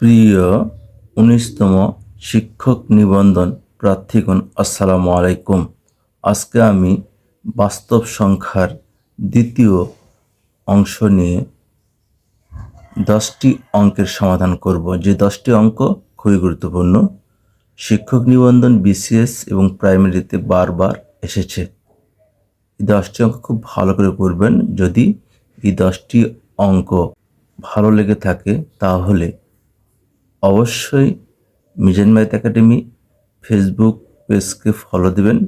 প্রিয় উনিশতম শিক্ষক নিবন্ধন প্রার্থীগণ, আসসালামু আলাইকুম। আজকে আমি বাস্তব সংখ্যার দ্বিতীয় অংশ নিয়ে দশটি অঙ্কের সমাধান করব। যে দশটি অঙ্ক খুবই গুরুত্বপূর্ণ। শিক্ষক নিবন্ধন, বিসিএস এবং প্রাইমারিতে বারবার এসেছে। এই দশটি অঙ্ক খুব ভালো করে করবেন যদি এই দশটি অঙ্ক ভালো লেগে থাকে, তাহলে অবশ্যই মিজান ম্যাথ একাডেমি ফেসবুক পেজকে ফলো দেবেন।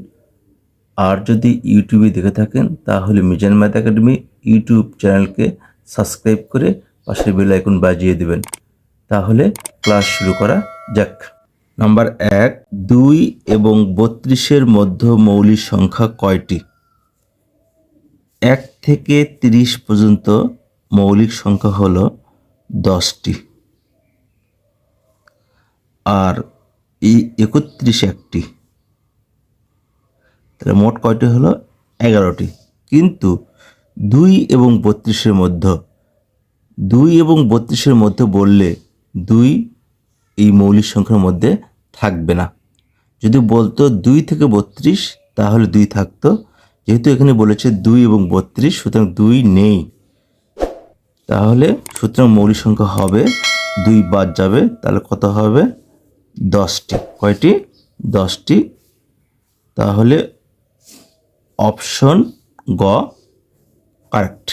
আর যদি ইউটিউবে দেখে থাকেন, তাহলে মিজান ম্যাথ একাডেমি ইউটিউব চ্যানেলকে সাবস্ক্রাইব করে পাশে বেল আইকন বাজিয়ে দেবেন। তাহলে ক্লাস শুরু করা যাক। নাম্বার এক, দুই এবং বত্রিশের মধ্যে মৌলিক সংখ্যা কয়টি? এক থেকে তিরিশ পর্যন্ত মৌলিক সংখ্যা হলো দশটি। আর এই একত্রিশ একটি। তাহলে মোট কয়টি হলো? এগারোটি। কিন্তু দুই এবং বত্রিশের মধ্যে, দুই এবং বত্রিশের মধ্যে বললে দুই এই মৌলিক সংখ্যার মধ্যে থাকবে না। যদি বলতো দুই থেকে বত্রিশ, তাহলে দুই থাকতো। যেহেতু এখানে বলেছে দুই এবং বত্রিশ, সুতরাং দুই নেই। তাহলে সুতরাং মৌলিক সংখ্যা হবে, দুই বাদ যাবে, তাহলে কত হবে? দশটি। কয়টি? দশটি। তাহলে অপশন গ, কারেক্ট।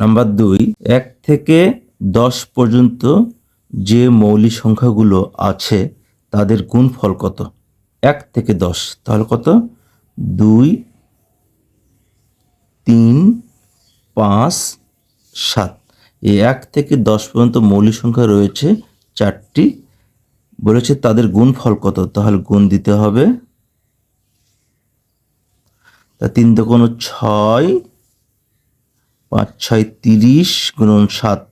নাম্বার দুই, এক থেকে দশ পর্যন্ত যে মৌলিক সংখ্যাগুলো আছে, তাদের গুণফল কত? এক থেকে দশ। তাহলে কত? দুই, তিন, পাঁচ, সাত। এই এক থেকে দশ পর্যন্ত মৌলিক সংখ্যা রয়েছে চারটি বলেছে তাদের গুণফল কত? তাহলে গুণ দিতে হবে। তা তিন দোকান ছয়, পাঁচ ছয় তিরিশ, গুণন সাত।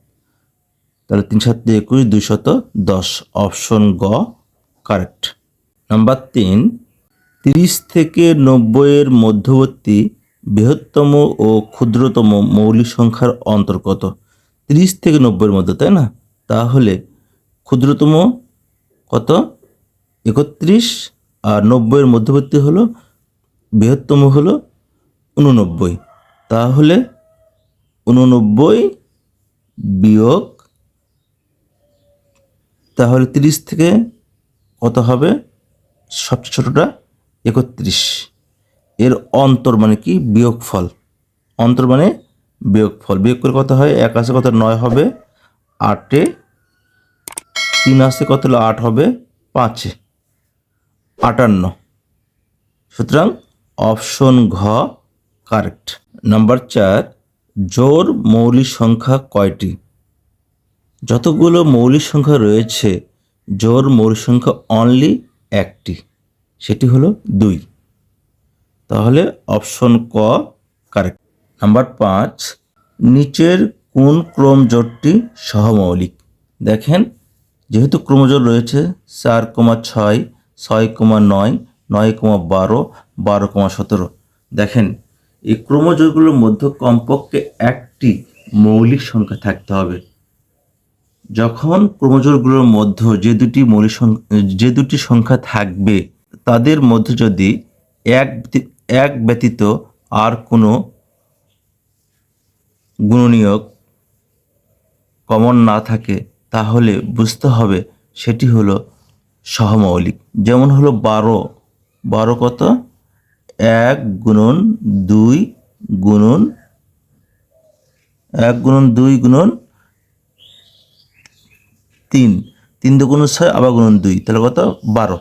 তাহলে তিন সাত একুশ দুইশত দশ। অপশন গ, কারেক্ট। নাম্বার তিন, তিরিশ থেকে নব্বইয়ের মধ্যবর্তী বৃহত্তম ও ক্ষুদ্রতম মৌলিক সংখ্যার অন্তর্গত। তিরিশ থেকে নব্বইয়ের মধ্যে, তাই না? তাহলে ক্ষুদ্রতম কত? একত্রিশ আর নব্বইয়ের মধ্যবর্তী হলো বৃহত্তম হলো উননব্বই তাহলে উননব্বই বিয়োগ, তাহলে তিরিশ থেকে কত হবে? সবচেয়ে ছোটোটা একত্রিশ। এর অন্তর মানে কি? বিয়োগফল। অন্তর মানে বিয়োগফল। বিয়োগ করে কত হয়? এক আসে কত? নয় হবে। আটে তিন আসে কত হলো? আট হবে পাঁচে। আটান্ন। সুতরাং অপশন ঘ কারেক্ট নাম্বার চার, জোর মৌলিক সংখ্যা কয়টি? যতগুলো মৌলিক সংখ্যা রয়েছে, জোর মৌলিক সংখ্যা অনলি একটি, সেটি হলো দুই। তাহলে অপশন ক কারেক্ট নাম্বার পাঁচ, নিচের কোন ক্রম জোটটি সহমৌলিক? দেখেন যেহেতু ক্রমজোর রয়েছে, চার কমা ছয় ছয় কমা নয় নয় কমা বারো বারো কমা সতেরো। দেখেন, এই ক্রমজোরগুলোর মধ্যে কমপক্ষে একটি মৌলিক সংখ্যা থাকতে হবে। যখন ক্রমজোরগুলোর মধ্যে যে দুটি মৌলিক যে দুটি সংখ্যা থাকবে, তাদের মধ্যে যদি এক এক ব্যতীত আর কোনো গুণনীয়ক কমন না থাকে তাহলে বুঝতে হবে সেটি হলো সহমৌলিক। যেমন হলো বারো। বারো কত? এক গুণন দুই গুণন, এক গুণন দুই গুণন তিন। তিন দুগুণ ছয়, আবার গুণন দুই। তাহলে কত? বারো।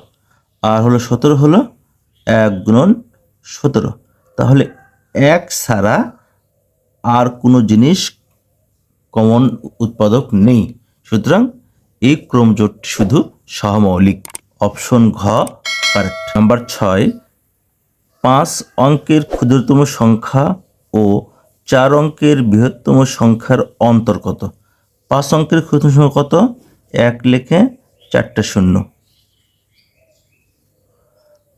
আর হলো সতেরো হলো এক গুণন সতেরো। তাহলে এক ছাড়া আর কোনো জিনিস কমন উৎপাদক নেই। সুতরাং এই ক্রমজোটটি শুধু সহমৌলিক। অপশন ঘ কারেক্ট নাম্বার ছয়, পাঁচ অঙ্কের ক্ষুদ্রতম সংখ্যা ও চার অঙ্কের বৃহত্তম সংখ্যার অন্তর কত? পাঁচ অঙ্কের ক্ষুদ্রতম সংখ্যা কত? এক লেখে চারটে শূন্য।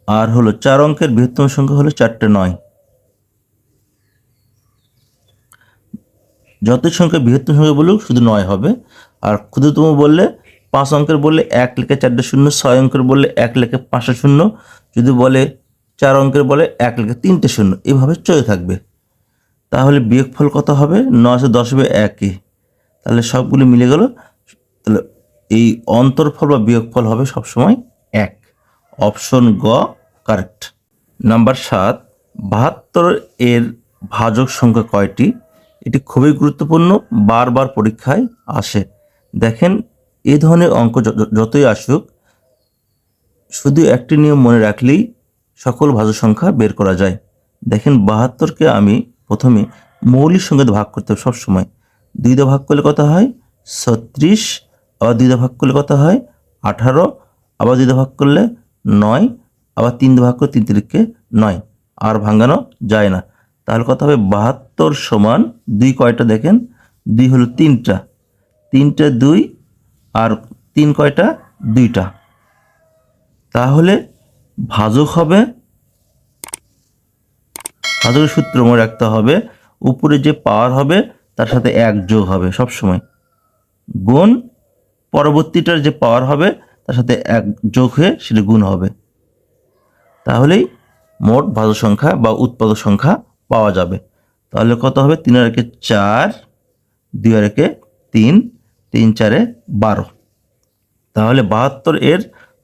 আর হলো চার অঙ্কের বৃহত্তম সংখ্যা হলো চারটে নয়। যত সংখ্যা বৃহত্তম সংখ্যা বলুক, শুধু নয় হবে। আর ক্ষুদ্রতম বললে পাঁচ অঙ্কের বললে এক লেখে চারটে শূন্য, ছয় অঙ্কের বললে এক লেখে পাঁচটা শূন্য, যদি বলে চার অঙ্কের বলে এক লেখে তিনটে শূন্য, এভাবে চলে থাকবে। তাহলে বিয়োগফল কত হবে? নশো দশ হবে একই। তাহলে সবগুলি মিলে গেল, তাহলে এই অন্তরফল বা বিয়োগফল হবে সবসময় এক। অপশন গ, কারেক্ট। নাম্বার সাত, বাহাত্তর এর ভাজক সংখ্যা কয়টি? এটি খুবই গুরুত্বপূর্ণ, বারবার পরীক্ষায় আসে। দেখেন এই ধরনের অঙ্ক যতই আসুক, শুধু একটি নিয়ম মনে রাখলেই সকল ভাজক সংখ্যা বের করা যায়। দেখেন, বাহাত্তরকে আমি প্রথমে মৌলিক সংখ্যাতে ভাগ করতে হবে সবসময়। দুই দিয়ে ভাগ করলে কত হয়? ছত্রিশ, আবার দুই দিয়ে ভাগ করলে কত হয়? আঠারো, আবার দুই দিয়ে ভাগ করলে নয়, আবার তিন দিয়ে ভাগ করলে তিন তিরিখকে নয়। আর ভাঙানো যায় না। তাহলে কত হবে? বাহাত্তর সমান দুই কয়টা দেখেন? দুই হলো তিনটা। তিনটা দুই আর তিন কয়টা? দুইটা। তাহলে ভাজক হবে। ভাজকের সূত্র মনে রাখতে হবে। উপরে যে পাওয়ার হবে, তার সাথে এক যোগ হবে সব সময় গুণ পরবর্তীটার যে পাওয়ার হবে, তার সাথে এক যোগ হয়ে সেটা গুণ হবে। তাহলেই মোট ভাজক সংখ্যা বা উৎপাদক সংখ্যা পাওয়া যাবে। তাহলে কত হবে? তিন আর একে চার, দুই আর একে তিন তিন চারে বারো। তাহলে বাহাত্তর এর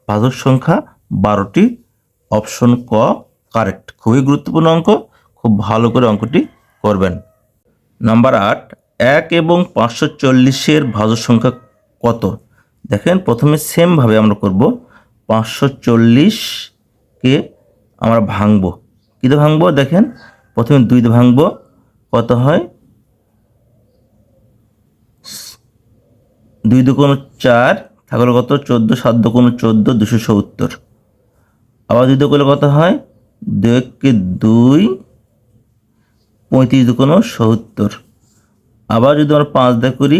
ভাজক সংখ্যা বারোটি। অপশন ক, কারেক্ট। খুবই গুরুত্বপূর্ণ অঙ্ক। খুব ভালো করে অঙ্কটি করবেন। নাম্বার আট, এক এবং পাঁচশো চল্লিশের ভাজক সংখ্যা কত? দেখেন, প্রথমে সেমভাবে আমরা করব। পাঁচশো চল্লিশকে আমরা ভাঙব। কীতে ভাঙবো? দেখেন প্রথমে দুইতে ভাঙবো, কত হয়? দুই দু কোনো চার থাকলে কত? চোদ্দ, সাত দু কোনো চোদ্দ, দুশো সত্তর। আবার দুই দু করলে কত হয়? দুইকে দুই, পঁয়ত্রিশ দু কোনো সত্তর। আবার যদি আমরা পাঁচ দা করি,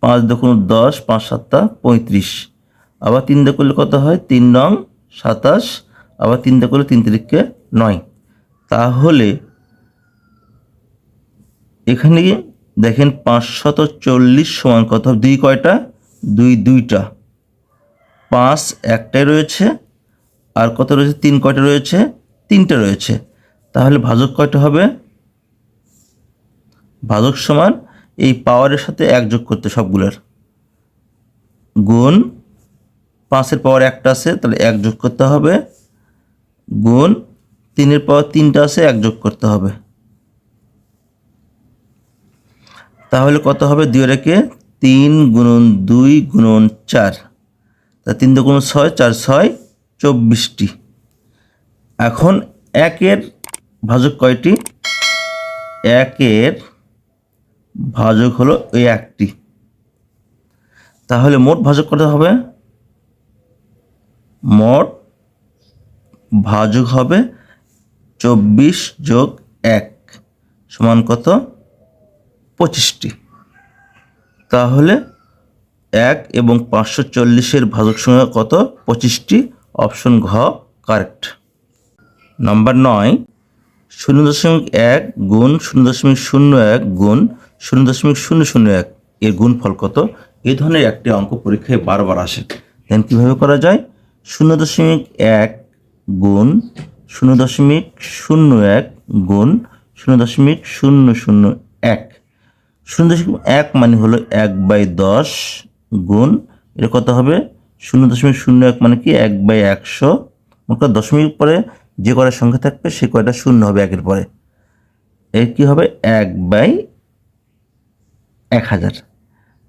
পাঁচ দু কোনো দশ, পাঁচ সাতটা পঁয়ত্রিশ। আবার তিন দা করলে কত হয়? তিন নং সাতাশ। আবার তিন দা করলে তিন তিরিখকে নয়। তাহলে এখানে দেখেন পাঁচশত চল্লিশ সমান কত দুই কয়টা? দুই, দুইটা। পাঁচ একটাই রয়েছে। আর কত রয়েছে? তিন কয়টা রয়েছে? তিনটে রয়েছে। তাহলে ভাজক কয়টা হবে? ভাজক সমান এই পাওয়ারের সাথে এক যোগ করতে সবগুলোর। গুণ পাঁচের পাওয়ার একটা আছে, তাহলে এক যোগ করতে হবে। গুণ তিনের পাওয়ার তিনটা আছে, এক যোগ করতে হবে। তাহলে কত হবে? দুই রেখে তিন গুণন দুই গুণন চার। তা তিন দু গুণ ছয়, চার ছয়, চব্বিশটি। এখন একের ভাজক কয়টি? একের ভাজক হলো এই একটি। তাহলে মোট ভাজক কত হবে? মোট ভাজক হবে চব্বিশ যোগ এক সমান কত? পঁচিশটি। তাহলে এক এবং পাঁচশো চল্লিশের ভাজক সংখ্যা কত? পঁচিশটি। অপশন ঘ, কারেক্ট। নাম্বার নয়, শূন্য দশমিক এক গুণ শূন্য দশমিক শূন্য এক গুণ শূন্য দশমিক শূন্য শূন্য এক। এর গুণফল কত? এই ধরনের একটি অঙ্ক পরীক্ষায় বারবার আসে। দেন কীভাবে করা যায়? শূন্য দশমিক এক গুণ শূন্য দশমিক শূন্য এক গুণ শূন্য দশমিক শূন্য শূন্য এক। শূন্য দশমিক এক মানে হলো এক বাই দশ গুণ, এটা কত হবে? শূন্য দশমিক শূন্য এক মানে কি? এক বাই একশো। মোট দশমিক পরে যে কয়টা সংখ্যা থাকবে, সে কয়টা শূন্য হবে একের পরে। এর কি হবে? এক বাই এক হাজার।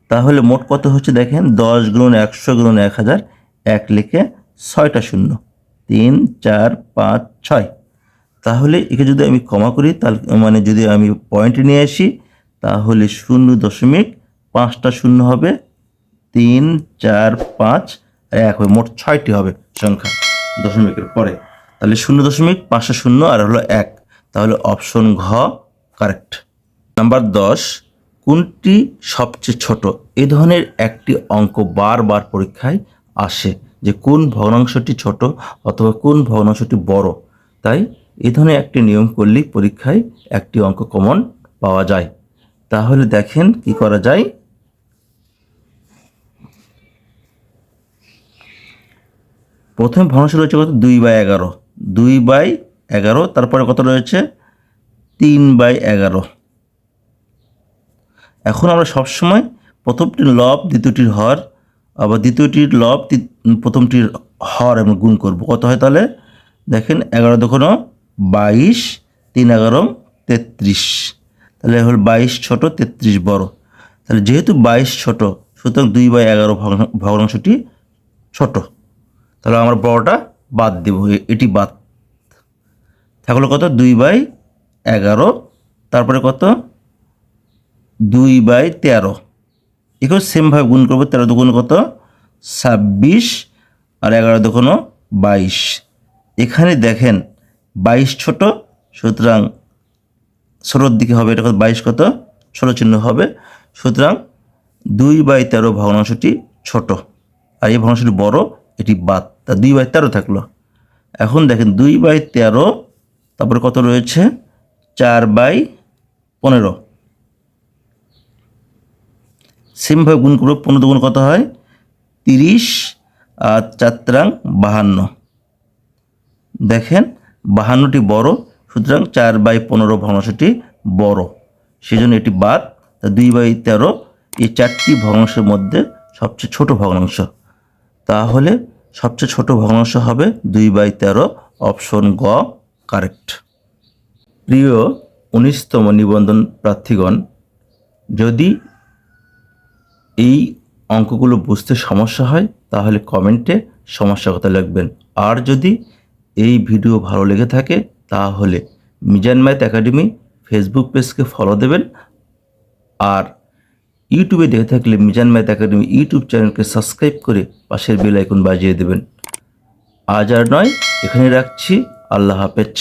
তাহলে মোট কত হচ্ছে দেখেন? দশ গুণ একশো গুণ এক হাজার, এক লিখে ছয়টা শূন্য। তিন, চার, পাঁচ, ছয়। তাহলে একে যদি আমি কমা করি, তাহলে মানে যদি আমি পয়েন্টে নিয়ে আসি, তাহলে শূন্য দশমিক পাঁচটা শূন্য হবে। তিন, চার, পাঁচ এক হবে, মোট ছয়টি হবে সংখ্যা দশমিকের পরে। তাহলে শূন্য দশমিক পাঁচশো শূন্য, আর হলো এক। তাহলে অপশন ঘ কারেক্ট নাম্বার দশ, কোনটি সবচেয়ে ছোট? এই ধরনের একটি অঙ্ক বারবার পরীক্ষায় আসে। যে কোন ভগ্নাংশটি ছোট অথবা কোন ভগ্নাংশটি বড়, তাই এই ধরনের একটি নিয়ম করলেই পরীক্ষায় একটি অঙ্ক কমন পাওয়া যায়। তাহলে দেখেন কি করা যায়। প্রথমে ভগ্নাংশ রয়েছে কত? দুই বাই এগারো। দুই বাই এগারো, তারপরে কত রয়েছে? তিন বাই এগারো। এখন আমরা সবসময় প্রথমটির লব, দ্বিতীয়টির হর, আবার দ্বিতীয়টির লব প্রথমটির হর আমরা গুণ করব। কত হয় তাহলে? দেখেন এগারো দোকানো বাইশ, তিন এগারো তেত্রিশ। তাহলে হল বাইশ ছোট, তেত্রিশ বড়। তাহলে যেহেতু বাইশ ছোট, সুতরাং দুই বাই এগারো ভগ্না- ভগ্নাংশটি ছোট। তাহলে আমরা বড়টা বাদ দেব এটি বাদ। থাকল কত? দুই বাই এগারো, তারপরে কত? দুই বাই তেরো। একেও সেমভাবে গুণ করব, তেরো দুগুণ কত? ছাব্বিশ আর এগারো দুগুণও বাইশ। এখানে দেখেন বাইশ ছোট, সুতরাং ষোলোর দিকে হবে এটা কত? বাইশ কত? ষোলো চিহ্ন হবে। সুতরাং দুই বাই তেরো ভগ্নাংশটি ছোট। আর এই ভগ্নাংশটি বড়, এটি বাদ। তা দুই বাই তেরো থাকল। এখন দেখেন দুই বাই তেরো, তারপরে কত রয়েছে? চার বাই পনেরো। সেমভাবে গুণ করব পনেরো দুগুণ কত হয়? তিরিশ আর চাত্রাং বাহান্ন। দেখেন, বাহান্নটি বড়, সুতরাং চার বাই পনেরো ভগ্নাংশটি বড়। সেজন্য এটি বাদ দুই বাই তেরো, এই চারটি ভগ্নাংশের মধ্যে সবচেয়ে ছোট ভগ্নাংশ। তাহলে সবচেয়ে ছোট ভগ্নাংশ হবে দুই বাই তেরো, অপশন গ, কারেক্ট। প্রিয়, উনিশতম নিবন্ধন প্রার্থীগণ, যদি এই অঙ্কগুলো বুঝতে সমস্যা হয়, তাহলে কমেন্টে সমস্যার কথা লিখবেন। আর যদি এই ভিডিও ভালো লেগে থাকে, তাহলে মিজান ম্যাথ একাডেমি ফেসবুক পেজকে ফলো দেবেন। আর ইউটিউবে দেখে থাকলে মিজান ম্যাথ একাডেমি ইউটিউব চ্যানেলকে সাবস্ক্রাইব করে পাশের বেল আইকন বাজিয়ে দেবেন। আজ আর নয় এখানে রাখছি। আল্লাহ হাফেজ।